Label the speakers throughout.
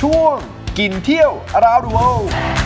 Speaker 1: ช่วงกินเที่ยวราวดูโอ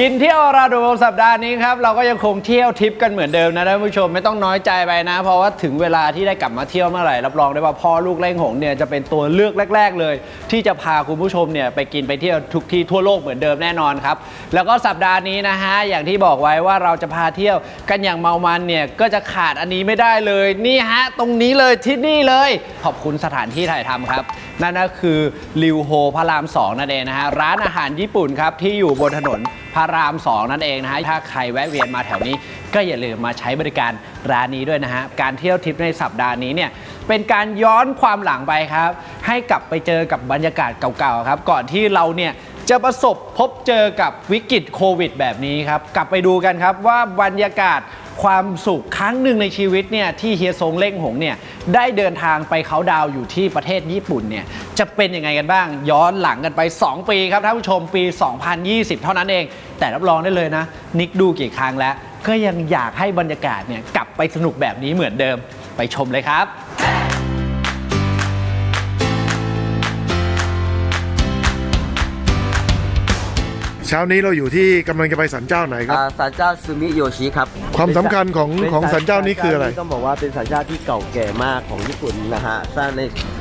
Speaker 2: กินเที่ยวราดูสัปดาห์นี้ครับเราก็ยังคงเที่ยวทริปกันเหมือนเดิมนะท่านผู้ชมไม่ต้องน้อยใจไปนะ เพราะว่าถึงเวลาที่ได้กลับมาเที่ยวเมื่อไหร่รับรองได้ว่าพ่อลูกเล่งหงเนี่ยจะเป็นตัวเลือกแรก ๆ เลย ที่จะพาคุณผู้ชมเนี่ยไปกินไปเที่ยวทุกที่ทั่วโลกเหมือนเดิมแน่นอนครับแล้วก็สัปดาห์นี้นะฮะอย่างที่บอกไว้ว่าเราจะพาเที่ยวกันอย่างเมามันเนี่ยก็จะขาดอันนี้ไม่ได้เลยนี่ฮะตรงนี้เลยที่นี่เลย ขอบคุณสถานที่ถ่ายทำครับ นั่นก็คือริวโฮพระรามสองนั่นเองนะฮะร้านอาหารญี่ปุ่นครับที่อยู่บนถนน พระรามสองนั่นเองนะฮะ ถ้าใครแวะเวียนมาแถวนี้ก็อย่าลืมมาใช้บริการร้านนี้ด้วยนะฮะ การเที่ยวทริปในสัปดาห์นี้เนี่ยเป็นการย้อนความหลังไปครับ ให้กลับไปเจอกับบรรยากาศเก่าๆครับ ก่อนที่เราเนี่ยจะประสบพบเจอกับวิกฤตโควิด แบบนี้ครับ กลับไปดูกันครับว่าบรรยากาศ ความสุขครั้งหนึ่งในชีวิตเนี่ยที่เฮียซงเล่งหงเนี่ยได้เดินทางไปเขาดาวอยู่ที่ประเทศญี่ปุ่นเนี่ยจะเป็นยังไงกันบ้าง ย้อนหลังกันไป 2 ปีครับท่านผู้ชมปี 2020 เท่านั้นเอง แต่รับรองได้เลยนะ นิกดูกี่ครั้งแล้ว ก็ยังอยากให้บรรยากาศเนี่ยกลับไปสนุกแบบนี้เหมือนเดิมไปชมเลยครับ
Speaker 3: เช้านี้เราอยู่ที่กำลังจะไปสันเจ้าไหนครับ
Speaker 4: อ่าศาลเจ้าซูมิโยชิครับ
Speaker 3: ความสำคัญของ
Speaker 4: ป็
Speaker 3: ของศาลเจ้านี้คืออะไร
Speaker 4: ต้องบอกว่าเป็นศาลเจ้าที่เก่าแก่มากของญี่ปุ่นนะฮะสร้างใน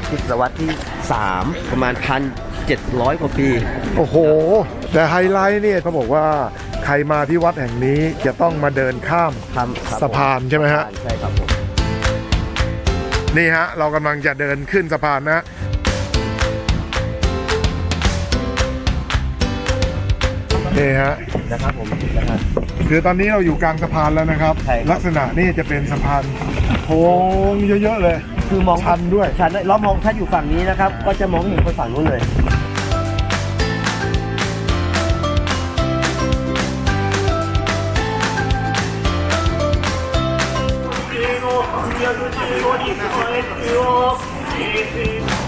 Speaker 4: ทศวรรษที่ 3 ประมาณ 1,700 กว่าปี
Speaker 3: โอ้โห แต่ไฮไลท์เนี่ยเขาบอกว่าใครมาที่วัดแห่งนี้จะต้องมาเดินข้าม
Speaker 4: ทำครับ
Speaker 3: สะพานใช่ไหมฮะ
Speaker 4: ใช่ครับผม
Speaker 3: นี่ฮะ เรากำลังจะเดินขึ้นสะพานนะ นี่ฮะ
Speaker 4: นะครับผมนะฮะ
Speaker 3: คือตอนนี้เราอยู่กลางสะพานแล้วนะครับ
Speaker 4: ใช่ครับ
Speaker 3: ลักษณะนี่จะเป็นสะพานโค้งเยอะๆเลย
Speaker 4: คือมอง
Speaker 3: ชันด้วย
Speaker 4: ชันด้วยเรามองถ้าอยู่ฝั่งนี้นะครับ ก็จะมองเห็นไปฝั่งนู้นเลย
Speaker 3: คร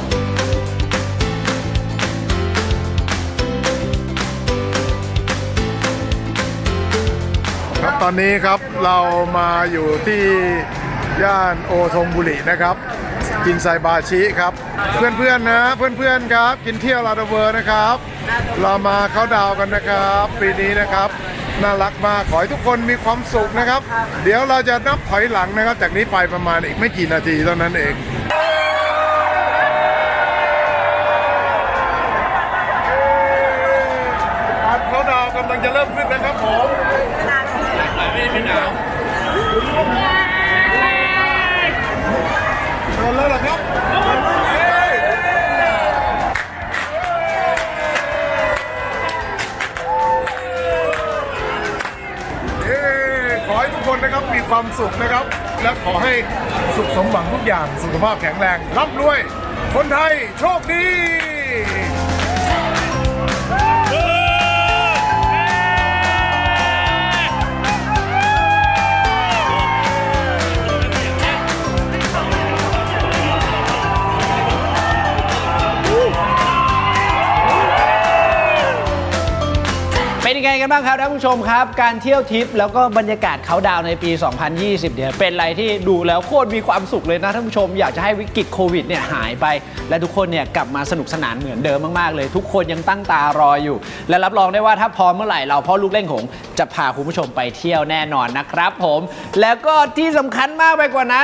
Speaker 3: ั อนนี้ครับเรามาอยู่ที่ย่านโอทงบุรีนะครับ กินไซบาชิครับ เพื่อนๆนะเพื่อนๆครับ กินเที่ยวลาดเวอร์นะครับ เรามาเข้าดาวกันนะครับ ปีนี้นะครับ น่ารักมากขอให้ทุกคนมีความสุขนะครับ เดี๋ยวเราจะนับถอยหลังนะครับ จากนี้ไปประมาณอีกไม่กี่นาทีเท่านั้นเองการเข้าดาวกำลังจะเริ่มขึ้นนะครับผม โดนแล้วเหรอครับเฮ้ยเย้ขอให้ทุกคนนะครับมีความสุขนะครับ และขอให้สุขสมหวังทุกอย่างสุขภาพแข็งแรงร่ำรวย คนไทยโชคดี
Speaker 2: เป็นยังไงกันบ้างครับท่านผู้ชมครับ การเที่ยวทริปแล้วก็บรรยากาศเขาดาวในปี 2020 เนี่ยเป็นอะไรที่ดูแล้วโคตรมีความสุขเลยนะท่านผู้ชม อยากจะให้วิกฤตโควิดเนี่ยหายไป และทุกคนเนี่ยกลับมาสนุกสนานเหมือนเดิมมากๆเลย ทุกคนยังตั้งตารออยู่ และรับรองได้ว่าถ้าพร้อมเมื่อไหร่เราพ่อลูกเล่นของจะพาคุณผู้ชมไปเที่ยวแน่นอนนะครับ ผม แล้วก็ที่สำคัญมากไปกว่านั้น